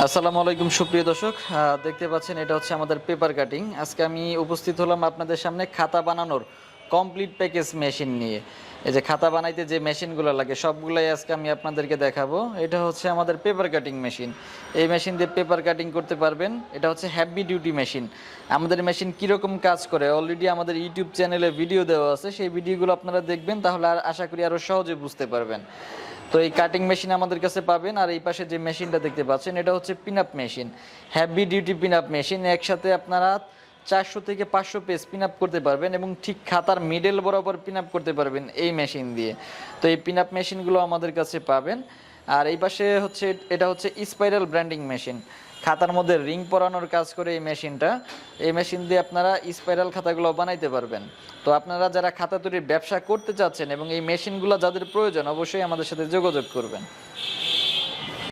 আসসালামু আলাইকুম, সুপ্রিয় দর্শক। দেখতে পাচ্ছেন, এটা হচ্ছে আমাদের পেপার কাটিং আজকে আমি উপস্থিত হলাম আপনাদের সামনে খাতা বানানোর কমপ্লিট প্যাকেজ মেশিন নিয়ে। এই যে খাতা বানাইতে যে মেশিনগুলো লাগে, সবগুলাই আজকে আমি আপনাদেরকে দেখাবো। এটা হচ্ছে আমাদের পেপার কাটিং মেশিন এই মেশিন দিয়ে পেপার কাটিং করতে পারবেন। এটা হচ্ছে হ্যাভি ডিউটি মেশিন আমাদের মেশিন কীরকম কাজ করে? অলরেডি আমাদের ইউটিউব চ্যানেলে ভিডিও দেওয়া আছে। সেই ভিডিওগুলো আপনারা দেখবেন, তাহলে আর আশা করি আরও সহজে বুঝতে পারবেন। তো এই কাটিং মেশিন আমাদের কাছে পাবেন, আর এই পাশে যে মেশিনটা দেখতে পাচ্ছেন, এটা হচ্ছে pin up machine heavy duty pin up machine একসাথে আপনারা চারশো থেকে পাঁচশো পেজ পিন আপ করতে পারবেন এবং ঠিক খাতার মিডেল বরাবর পিন আপ করতে পারবেন এই মেশিন দিয়ে। তো এই পিন আপ মেশিনগুলো আমাদের কাছে পাবেন, আর এই পাশে হচ্ছে, এটা হচ্ছে স্পাইরাল ব্র্যান্ডিং মেশিন খাতার মধ্যে রিং পরানোর কাজ করে এই মেশিনটা। এই মেশিন দিয়ে আপনারা স্পাইরাল খাতাগুলো বানাইতে পারবেন। তো আপনারা যারা খাতা তৈরির ব্যবসা করতে চাচ্ছেন এবং এই মেশিনগুলো যাদের প্রয়োজন, অবশ্যই আমাদের সাথে যোগাযোগ করবেন।